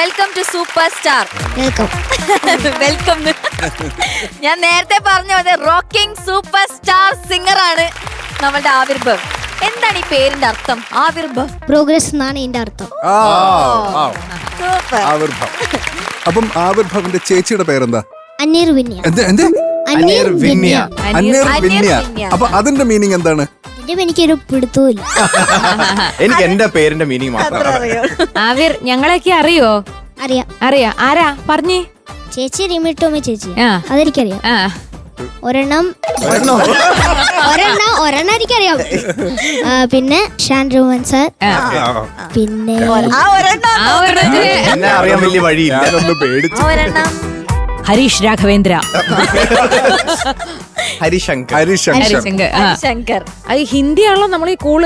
Welcome to super star welcome welcome ഞാൻ നേരത്തെ പറഞ്ഞ പോലെ റോക്കിംഗ് സൂപ്പർ സ്റ്റാർ സിംഗർ ആണ് നമ്മളുടെ ആവിർഭവ്. എന്താണ് ഈ പേരിന്റെ അർത്ഥം? ആവിർഭവ്. പ്രോഗ്രസ് എന്നാണ് ഇതിന്റെ അർത്ഥം. ആ, ആ, സൂപ്പർ ആവിർഭവ്. അപ്പം ആവിർഭവന്റെ ചേച്ചിയുടെ പേരെന്താ? അന്നീർ വിന്യ എന്ത്? എന്ത് അന്നീർ വിന്യ അന്നീർ വിന്യ. അപ്പൊ അതിന്റെ മീനിങ് എന്താണ്? ഇതിന്റെ എനിക്കൊരു പിടുത്തവും എനിക്ക് എന്റെ പേരിന്റെ മീനിങ് മാത്രം അറിയോ. ആവിർ ഞങ്ങളെയൊക്കെ അറിയോ? അറിയാ. അറിയാ. ആരാ? പറഞ്ഞു. ചേച്ചി റിമിട്ടോമി ചേച്ചി. ആ. അതെനിക്കറിയാം. ആ. ഒരെണ്ണം ഒരെണ്ണം? ഒരെണ്ണം എനിക്കറിയാം. ആ, പിന്നെ ഷാൻ രോമൻ സാർ. പിന്നെ ആ ഒരെണ്ണം ആ ഒരെണ്ണത്തിന് എന്നെ അറിയാൻ വലിയ വഴിയില്ല. ഞാനൊന്ന് പേടിച്ചു. ഒരെണ്ണം. ഹരീഷ് രാഘവേന്ദ്ര. ഹരിശങ്കർ. ഹരിശങ്കർ. ഹരിശങ്കർ ആ. ശങ്കർ അത് ഹിന്ദിയാണല്ലോ നമ്മൾ ഈ കൂൾ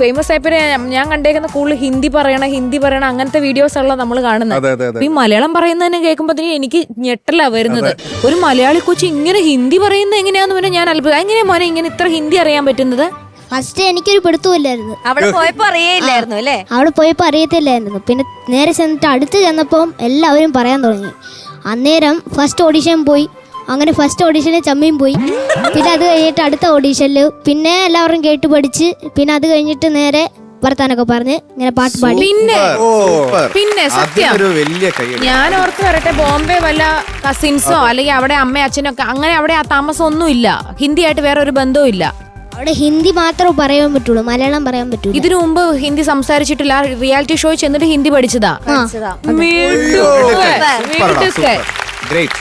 ഫേമസ് ആയപ്പോ ഞാൻ കണ്ടേക്കുന്ന കൂൾ ഹിന്ദി പറയണ ഹിന്ദി പറയണ അങ്ങനത്തെ വീഡിയോസ് ആണല്ലോ നമ്മൾ കാണുന്നത്. അതെ അതെ ഈ മലയാളം പറയുന്നതിനെ കേൾക്കുമ്പോഴത്തേനും എനിക്ക് ഞെട്ടലാ വരുന്നത്. ഒരു മലയാളി കൊച്ചു ഇങ്ങനെ ഹിന്ദി പറയുന്നത് എങ്ങനെയാന്ന് പിന്നെ ഞാൻ അത്ഭുതം എങ്ങനെയാ മോനെ ഇങ്ങനെ ഇത്ര ഹിന്ദി അറിയാൻ പറ്റുന്നത്? ഫസ്റ്റ് എനിക്കൊരു പിടുത്തമില്ലായിരുന്നു അവിടെ പോയപ്പോ അറിയേയില്ലായിരുന്നു അല്ലേ? അവിടെ പോയപ്പോൾ അറിയത്തില്ലായിരുന്നു. പിന്നെ നേരെ ചെന്നിട്ട് അടുത്ത് ചെന്നപ്പം എല്ലാവരും പറയാൻ തുടങ്ങി. അന്നേരം ഫസ്റ്റ് ഓഡിഷൻ പോയി. അങ്ങനെ ഫസ്റ്റ് ഓഡീഷനിൽ ചമ്മീൻ പോയി. പിന്നെ അത് കഴിഞ്ഞിട്ട് അടുത്ത ഓഡീഷനിൽ പിന്നെ എല്ലാവരും കേട്ട് പഠിച്ച് പിന്നെ അത് കഴിഞ്ഞിട്ട് നേരെ വർത്താനൊക്കെ പറഞ്ഞ് ഇങ്ങനെ പാട്ട് പാടി. പിന്നെ സൂപ്പർ. പിന്നെ സത്യം. വലിയ കൈ ഞാൻ ഓർത്ത് വരട്ടെ ബോംബെ വല്ല കസിൻസോ അല്ലെങ്കിൽ അവിടെ അമ്മയും അച്ഛനൊക്കെ അങ്ങനെ അവിടെ ആ താമസം ഒന്നും ഇല്ല ഹിന്ദിയായിട്ട് വേറെ ഒരു ബന്ധവും ഇല്ല അവിടെ ഹിന്ദി മാത്രമേ പറയാൻ പറ്റുള്ളൂ മലയാളം പറയാൻ പറ്റൂല ഇതിനു മുമ്പ് ഹിന്ദി സംസാരിച്ചിട്ടില്ല റിയാലിറ്റി ഷോ ചെന്നിട്ട് ഹിന്ദി പഠിച്ചതാ പഠിച്ചതാ. മിടുക്കൻ, മിടുക്കൻ. ഗ്രേറ്റ്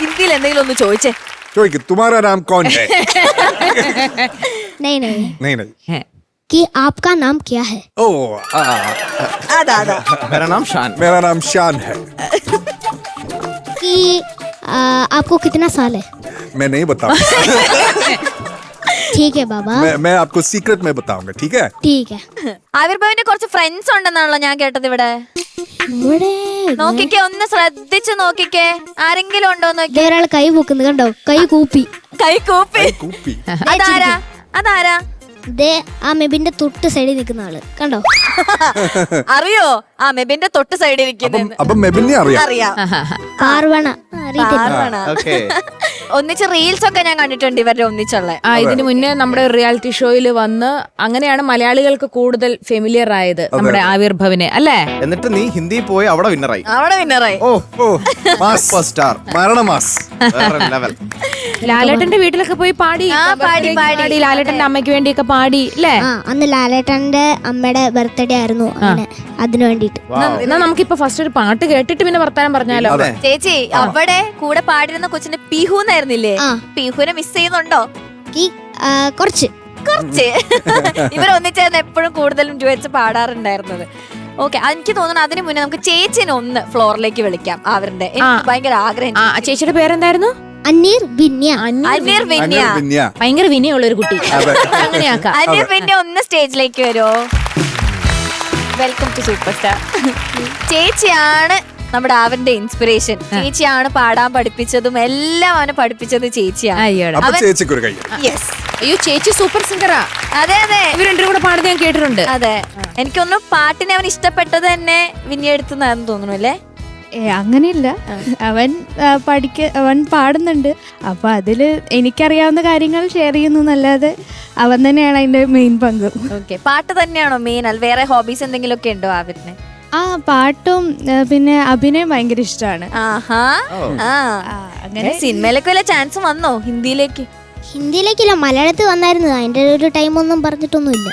ഹിന്ദിയിൽ എന്തെങ്കിലും ഒന്ന് ചോദിച്ചേ ചോദിക്കും തുമാരാ നാം കോൺ ഹെ नहीं नहीं नहीं नहीं ഹേ. कि आपका नाम क्या है ओ आ, आ, അതാ അതാ मेरा नाम शान मेरा नाम शान है कि आ, आपको कितना साल है मैं नहीं बताऊंगा ठीक है बाबा मैं मैं आपको सीक्रेट में बताऊंगा ठीक है ठीक है ആവിർഭവിന്റെ കുറച്ച് ഫ്രണ്ട്സ് ഉണ്ടെന്നാണല്ലോ ഞാൻ കേട്ടത് ഇവിടെ ഇവിടെ നോക്കിക്കേ ഒന്ന് ശ്രദ്ധിച്ചു നോക്കിക്കേ ആരെങ്കിലും ഉണ്ടോ നോക്കി ദേ ഒരാൾ കൈ പൊക്കുന്നു കണ്ടോ കൈ കൂപ്പി കൈ കൂപ്പി കൂപ്പി അതാരാ അതാരാ ദേ ആ മെബിന്റെ തൊട്ട് സൈഡിൽ നിൽക്കുന്ന ആൾ. കണ്ടോ? അറിയോ? ആ മെബിന്റെ തൊട്ട് സൈഡിൽ നിൽക്കുന്ന അപ്പോൾ മെബിനെ അറിയാം. അറിയാം. പാർവണ അറിയത്തില്ല. പാർവണ. ഓക്കെ. ഒന്നിച്ച് റീൽസ് ഒക്കെ ഞാൻ കണ്ടിട്ടുണ്ട് ഇവരുടെ ഒന്നിച്ചുള്ള. ആ ഇതിനു മുന്നേ നമ്മുടെ റിയാലിറ്റി ഷോയിൽ വന്ന് അങ്ങനെയാണ് മലയാളികൾക്ക് കൂടുതൽ ഫെമിലിയർ ആയത് നമ്മുടെ ആവിർഭവിനെ അല്ലേ? എന്നിട്ട് നീ ഹിന്ദി പോയി അവിടെ വിന്നറായി അവിടെ വിന്നറായി ഓ ഓ. മാസ് സ്റ്റാർ സ്റ്റാർ മരണമാസ്. വേറെ ലെവൽ ലാലേട്ടന്റെ വീട്ടിലൊക്കെ പോയി പാടി. ആ, പാടി, പാടി. ലാലേട്ടന്റെ അമ്മയ്ക്ക് വേണ്ടിയൊക്കെ പാടി അല്ലേ ആ അന്ന് ലാലേട്ടന്റെ അമ്മയുടെ ബർത്ത്ഡേ ആയിരുന്നു. അതിനു വേണ്ടിട്ട് എന്നാ നമുക്കിപ്പോ ഫസ്റ്റ് ഒരു പാട്ട് കേട്ടിട്ട് പിന്നെ വർത്താനം പറഞ്ഞാലോ? ചേച്ചി അവിടെ കൂടെ പാടിരുന്ന കൊച്ചിന്റെ പിഹു എന്നായിരുന്നില്ലേ? പിഹുനെ മിസ് ചെയ്യുന്നുണ്ടോ? കുറച്ച്. കുറച്ച്? ഇവരൊന്നിച്ചേർന്ന് എപ്പോഴും കൂടുതലും ജോയിച്ച് പാടാറുണ്ടായിരുന്നത്. ഓക്കെ എനിക്ക് തോന്നുന്നു അതിന് മുന്നേ നമുക്ക് ചേച്ചിനെ ഒന്ന് ഫ്ലോറിലേക്ക് വിളിക്കാം. അവരുടെ. എനിക്ക് ഭയങ്കര ആഗ്രഹം ആ ചേച്ചിയുടെ പേരെന്തായിരുന്നു? അന്നീർ വിന്യ. അനിർ വിന്യ. അനിൽ വിന്യ. ഭയങ്കര വിനയുള്ള ഒരു കുട്ടി അങ്ങനെയാക്കാം. അനിർ വിന്യ ഒന്ന് സ്റ്റേജിലേക്ക് വരുമോ വെൽക്കം ടു സൂപ്പർ സ്റ്റാർ ചേച്ചിയാണ് നമ്മുടെ അവന്റെ ഇൻസ്പിറേഷൻ ചേച്ചിയാണ് പാടാൻ പഠിപ്പിച്ചതും എല്ലാം അവനെ പഠിപ്പിച്ചത് ചേച്ചിയാണ്. അയ്യോടാ. അപ്പൊ അവൻ- ചേച്ചിക്ക് ഒരു കൈ. യെസ് അയ്യോ ചേച്ചി സൂപ്പർ സിംഗറാ അതെ അതെ. ഇവർ രണ്ടും കൂടെ പാടുന്നത് ഞാൻ കേട്ടിട്ടുണ്ട്. അതെ. എനിക്കൊന്നും പാട്ടിനെ അവൻ ഇഷ്ടപ്പെട്ടത് തന്നെ വിന്യ എടുത്തുന്നാന്ന് തോന്നുന്നു അല്ലേ? അങ്ങനെയില്ല. അവൻ പഠിക്ക അവൻ പാടുന്നുണ്ട്. അപ്പൊ അതിൽ എനിക്കറിയാവുന്ന കാര്യങ്ങൾ ഷെയർ ചെയ്യുന്നു എന്നല്ലാതെ അവൻ തന്നെയാണ് അതിന്റെ മെയിൻ പങ്ക്. ഓക്കെ പാട്ട് തന്നെയാണോ മെയിൻ അല്ല വേറെ ഹോബീസ് എന്തെങ്കിലും ഒക്കെ ഉണ്ടോ ആവിറിന്? ആ പാട്ടും പിന്നെ അഭിനയം ഭയങ്കര ഇഷ്ടമാണ്. ആഹാ. ആ. അങ്ങനെ സിനിമയിലൊക്കെ വല്ല ചാൻസ് വന്നോ ഹിന്ദിയിലേക്ക്? ഹിന്ദിയിലേക്കില്ല മലയാളത്തിൽ വന്നായിരുന്നു. അതിന്റെ ഒരു ടൈം ഒന്നും പറഞ്ഞിട്ടൊന്നുമില്ല.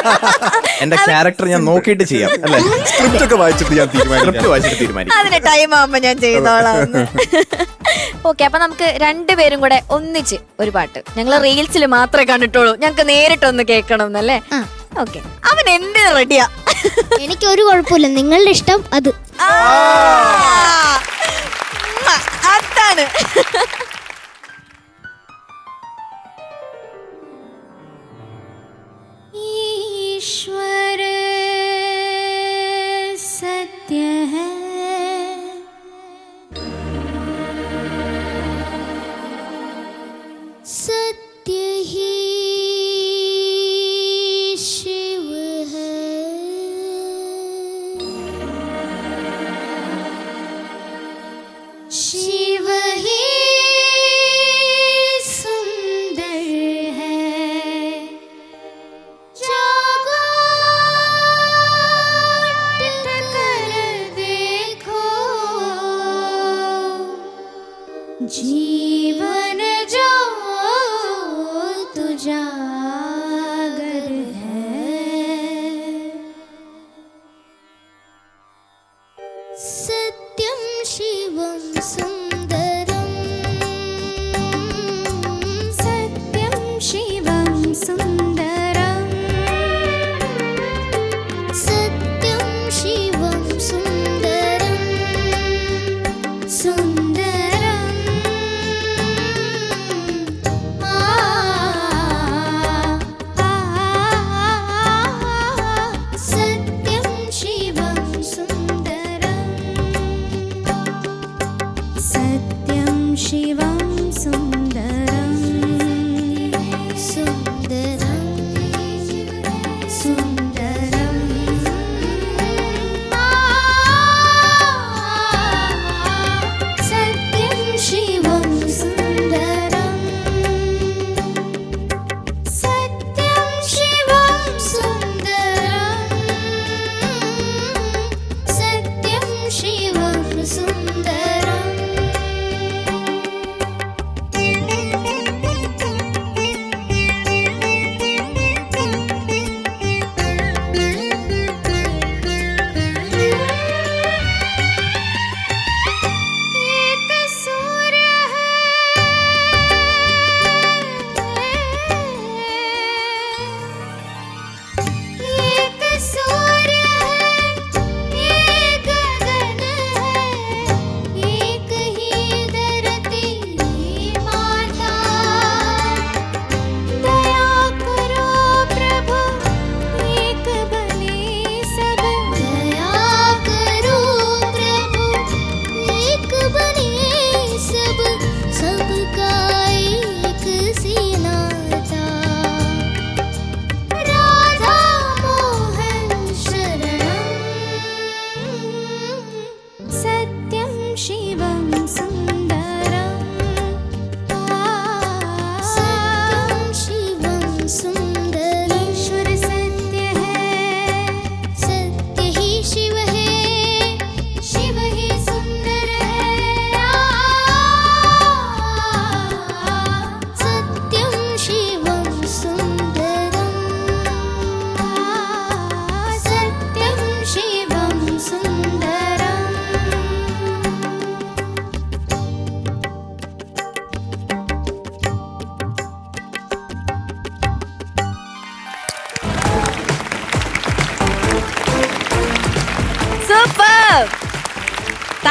എന്റെ ക്യാരക്ടർ ഞാൻ നോക്കിയിട്ട് ചെയ്യാം അല്ലേ? സ്ക്രിപ്റ്റ് ഒക്കെ വായിച്ചിട്ട് ഞാൻ തീരുമാനിക്കാം. സ്ക്രിപ്റ്റ് വായിച്ചിട്ട് തീരുമാനിക്കും. അതിന് ടൈം ആവുമ്പോ ഞാൻ ചെയ്തോളാം. ഓക്കെ അപ്പൊ നമുക്ക് രണ്ടുപേരും കൂടെ ഒന്നിച്ച് ഒരു പാട്ട്. ഞങ്ങൾ റീൽസിൽ മാത്രമേ കണ്ടിട്ടുള്ളൂ. ഞങ്ങൾക്ക് നേരിട്ടൊന്ന് കേൾക്കണം എന്നല്ലേ. ഓക്കെ അവൻ എന്ത് റെഡിയാ എനിക്ക് ഒരു കുഴപ്പമില്ല. നിങ്ങളുടെ ഇഷ്ടം അത്. അതാണ്. ईश्वर सत्य है। सत्य ही शिव है। शिव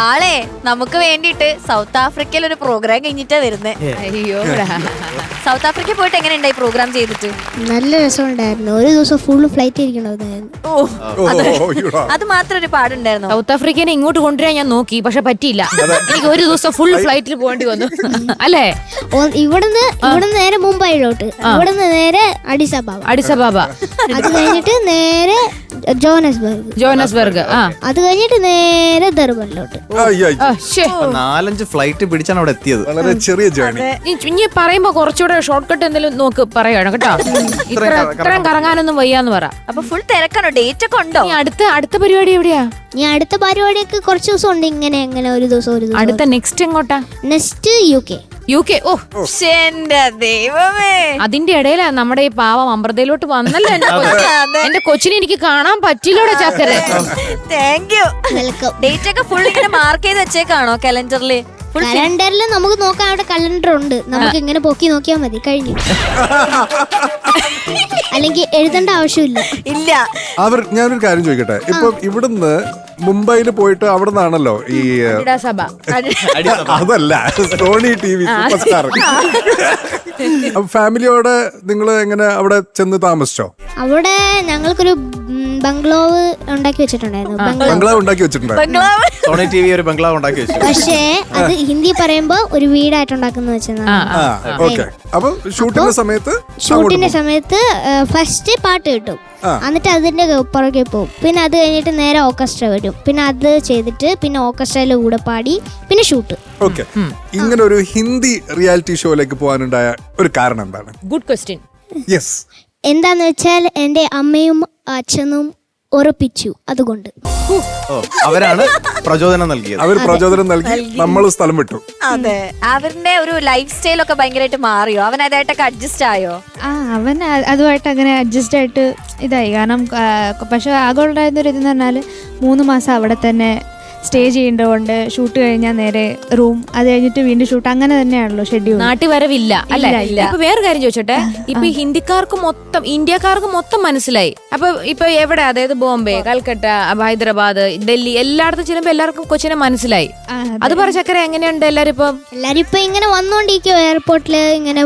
ആളെ നമുക്ക് വേണ്ടിട്ട് സൗത്ത് ആഫ്രിക്കയിൽ ഒരു പ്രോഗ്രാം കഴിഞ്ഞിട്ടാ വരുന്നത് അയ്യോ സൗത്ത് ആഫ്രിക്ക പോയിട്ട് എങ്ങനെ ഉണ്ടായി പ്രോഗ്രാം ചെയ്തിട്ട്? നല്ല രസമുണ്ടായിരുന്നു. ഒരു ദിവസം ഫുള്ള് ഫ്ലൈറ്റ് ഇരിക്കണമായിരുന്നു അത് മാത്രം ഒരു പാടുണ്ടായിരുന്നു? സൗത്ത് ആഫ്രിക്കനെ ഇങ്ങോട്ട് കൊണ്ടുവരാൻ ഞാൻ നോക്കി പക്ഷെ പറ്റിയില്ല. എനിക്ക് ഒരു ദിവസം ഫുൾ ഫ്ലൈറ്റിൽ പോകേണ്ടി വന്നു. അല്ലേ? ഇവിടുന്ന് ഇവിടുന്ന് നേരെ മുംബൈയിലോട്ട്. ഇവിടുന്ന് നേരെ അഡിസബാബ അഡിസബാബ അത് കഴിഞ്ഞിട്ട് നേരെ ജോനസ്ബർഗ്. ജോനസ്ബർഗ് ആ. അത് കഴിഞ്ഞിട്ട് നേരെ ദർബനിലോട്ട്. നാലഞ്ച് ഫ്ലൈറ്റ് പിടിച്ചാണ് അവിടെ എത്തിയത്. വളരെ ചെറിയ ജേണി നീ ഇനി പറയുമ്പോ കുറച്ചുകൂടെ ഷോർട്ട് കട്ട് എന്തെങ്കിലും നോക്ക് പറയണം കേട്ടോ. ഇത്ര ഇത്രയും കറങ്ങാനൊന്നും വയ്യാന്ന് പറ. അപ്പൊ ഫുൾ തിരക്കാണോ? ഡേറ്റ് ഒക്കെ ഉണ്ടോ? നീ അടുത്ത അടുത്ത പരിപാടി എവിടെയാ? ഞാൻ അടുത്ത പരിപാടിയൊക്കെ കുറച്ച് ദിവസം ഉണ്ട് ഇങ്ങനെ എങ്ങനെ ഒരു ദിവസം ഒരു ദിവസം. അടുത്ത നെക്സ്റ്റ് എങ്ങോട്ടാ? Next U K U K ഓ. എന്റെ ദൈവമേ. അതിന്റെ ഇടയിലാ നമ്മുടെ ഈ പാവം അമൃതയിലോട്ട് വന്നല്ലോ എന്റെ കൊച്ച്. അതെ. എന്റെ കൊച്ചിനെ എനിക്ക് കാണാൻ പറ്റില്ലോടെ ചക്കരെ. താങ്ക് യു വെൽക്കം ഡേറ്റ് ഒക്കെ ഫുൾ ഇങ്ങനെ മാർക്ക് ചെയ്ത് വെച്ചേക്കാണോ കലണ്ടറിൽ കലണ്ടറിൽ നമുക്ക് നോക്കാൻ അവിടെ കലണ്ടർ ഉണ്ട്. നമുക്ക് ഇങ്ങനെ പൊക്കി നോക്കിയാൽ മതി കഴിഞ്ഞു. അല്ലെങ്കിൽ എഴുതേണ്ട ആവശ്യമില്ല. ഇല്ല. അവർ ഞാനൊരു കാര്യം ചോദിക്കട്ടെ. ഇപ്പൊ ഇവിടുന്ന് മുംബൈയിൽ പോയിട്ട് അവിടെ നിന്നാണല്ലോ ഈ സഭ. അതല്ല Sony T V super star ഫാമിലിയോടെ നിങ്ങൾ എങ്ങനെ അവിടെ ചെന്ന് താമസിച്ചോ? അവിടെ ഞങ്ങൾക്കൊരു ബംഗ്ലാവ് ബംഗ്ലോവ് ഉണ്ടാക്കി വെച്ചിട്ടുണ്ടായിരുന്നു. ബംഗ്ലാവ്. ബംഗ്ലാവ് ഉണ്ടാക്കി വെച്ചിട്ടുണ്ടായിരുന്നു ബംഗ്ലാവ്. സോണി ടി വി ഒരു ബംഗ്ലാവ് ഉണ്ടാക്കി വെച്ചു. പക്ഷേ അത് ഹിന്ദി പറയുമ്പോ ഒരു വീടായിട്ട് ഉണ്ടാക്കുന്ന വെച്ചതാണ് ഓക്കെ. അപ്പൊ ഷൂട്ടിന്റെ സമയത്ത് ഷൂട്ടിന്റെ സമയത്ത് ഫസ്റ്റ് പാട്ട് കിട്ടും. എന്നിട്ട് അതിന്റെ പുറകെ പോകും. പിന്നെ അത് കഴിഞ്ഞിട്ട് നേരെ ഓർക്കസ്ട്ര വരും. പിന്നെ അത് ചെയ്തിട്ട് പിന്നെ ഓർക്കസ്ട്രയിലെ കൂടെ പാടി പിന്നെ ഷൂട്ട്. ഓക്കെ. ഇങ്ങനെ ഒരു ഹിന്ദി റിയാലിറ്റി ഷോയിലേക്ക് പോകാനുണ്ടായ ഒരു കാരണം എന്താണ്? ഗുഡ് ക്വസ്റ്റ്യൻ യെസ് എന്താന്ന് വെച്ചാൽ എന്റെ അമ്മയും അച്ഛനും ഉറപ്പിച്ചു അതുകൊണ്ട്. ഓ അവരാണ് പ്രചോദനം നൽകിയത്. അവർ പ്രചോദനം നൽകി നമ്മൾ സ്ഥലം വിട്ടു. അതെ. അവരുടെ ഒരു ലൈഫ് സ്റ്റൈൽ ഒക്കെ ഭയങ്കരമായിട്ട് മാറിയോ? അവൻ അതായിട്ടൊക്കെ അഡ്ജസ്റ്റ് ആയോ? ആ അവൻ അ- അതുമായിട്ട് അങ്ങനെ അഡ്ജസ്റ്റ് ആയിട്ട് ഇതായി. കാരണം ആ, പക്ഷെ ആകെ ഉണ്ടായിരുന്ന ഒരു ഇതെന്ന് പറഞ്ഞാൽ മൂന്ന് മാസം അവിടെ തന്നെ സ്റ്റേ ചെയ്യേണ്ടതുകൊണ്ട് ഷൂട്ട് കഴിഞ്ഞാൽ നേരെ റൂം അത് കഴിഞ്ഞിട്ട് വീണ്ടും ഷൂട്ട് അങ്ങനെ തന്നെയാണല്ലോ ഷെഡ്യൂൾ നാട്ടിൽ വരവില്ല അല്ല. ഇപ്പൊ വേറെ കാര്യം ചോദിച്ചോട്ടെ? ഇപ്പൊ ഹിന്ദിക്കാർക്ക് മൊത്തം ഇന്ത്യക്കാർക്ക് മൊത്തം മനസ്സിലായി. അപ്പൊ ഇപ്പൊ എവിടെ? അതായത് ബോംബെ കൽക്കട്ട അപ്പൊ ഹൈദരാബാദ് ഡൽഹി എല്ലായിടത്തും ചെല്ലുമ്പോ എല്ലാവർക്കും കൊച്ചിനെ മനസ്സിലായി. അത്. പറ ചക്കര എങ്ങനെയുണ്ട് എല്ലാരും ഇപ്പം? എല്ലാരും ഇപ്പൊ ഇങ്ങനെ വന്നോണ്ടിരിക്കും എയർപോർട്ടിൽ ഇങ്ങനെ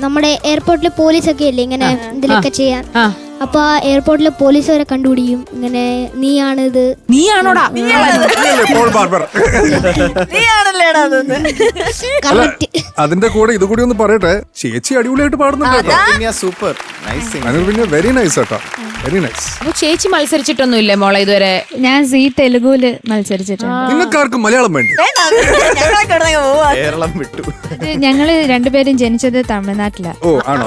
നമ്മുടെ എയർപോർട്ടിൽ പോലീസൊക്കെ ഇല്ലേ ഇങ്ങനെ ഇതിലൊക്കെ ചെയ്യാൻ? ആ. അപ്പൊ എയർപോർട്ടിലെ പോലീസ് വരെ കണ്ടുപിടിക്കും. ഇങ്ങനെ നീയാണിത്. നീയാണോടാ? Paul Barber? നീയാണല്ലേടാ അതൊന്ന് കറക്റ്റ്. അതിന്റെ കൂടെ ഇത് കൂടി ഒന്ന് പറയട്ടെ? ചേച്ചി അടിപൊളിയായിട്ട് പാടുന്നുണ്ട് സൂപ്പർ. നൈസ് പിന്നെ വെരി നൈസ് കേട്ടോ വെരി നൈസ് അപ്പൊ ചേച്ചി മത്സരിച്ചിട്ടൊന്നും ഇല്ലേ മോളെ ഇതുവരെ? ഞാൻ സീ തെലുഗുൽ മത്സരിച്ചിട്ടുണ്ട്. നിങ്ങൾക്കാർക്കും മലയാളം വേണ്ടി? കേരളം വിട്ടു. ഞങ്ങൾ രണ്ടുപേരും ജനിച്ചത് തമിഴ്നാട്ടിലാണ്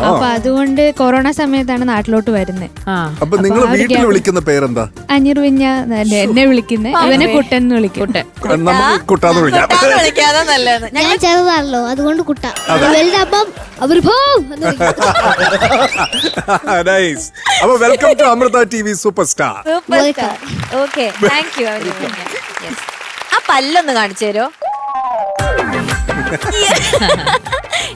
അപ്പൊ അതുകൊണ്ട് കൊറോണ സമയത്താണ് നാട്ടിലോട്ട് വരുന്നത്. അപ്പൊ നിങ്ങൾ വീട്ടിൽ വിളിക്കുന്ന പേരെന്താ? അനിർവിഞ്ഞ എന്നെ വിളിക്കുന്നത് ഇവനെ കുട്ടൻ എന്ന് വിളിക്കും. നമുക്ക് കുട്ടാന്ന് വിളിക്കാം. കുട്ടാന്ന് വിളിക്കാതെ നല്ലത് ഞാൻ ചെറുതാണല്ലോ അതുകൊണ്ട് കുട്ട. അവർ നൈസ് അപ്പൊ welcome to Amrita T V super star super star okay thank you ആ പല്ലൊന്ന് കാണിച്ചു തരോ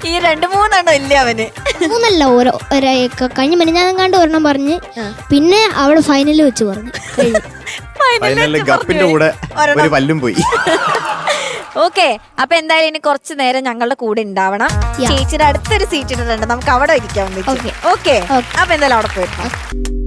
ഈ രണ്ട് മൂന്നെണ്ണം ഇല്ല അവന്? മൂന്നല്ല ഓരോ ഒരേക്ക കഴിഞ്ഞ ഞാൻ കണ്ട് ഒരെണ്ണം പറഞ്ഞ് പിന്നെ അവിടെ ഫൈനലിൽ വെച്ച് പറഞ്ഞു. ഫൈനലിൽ ഗപ്പിന്റെ കൂടെ ഒരു പല്ലും പോയി. ഓക്കെ അപ്പൊ എന്തായാലും ഇനി കുറച്ച് നേരം ഞങ്ങളുടെ കൂടെ ഉണ്ടാവണം. ചേച്ചിയുടെ അടുത്തൊരു സീറ്റ് ഇട്ടിട്ടുണ്ട്. നമുക്ക് അവിടെ ഇരിക്കാൻ ഓക്കെ. അപ്പൊ എന്തായാലും അവിടെ പോയിട്ട്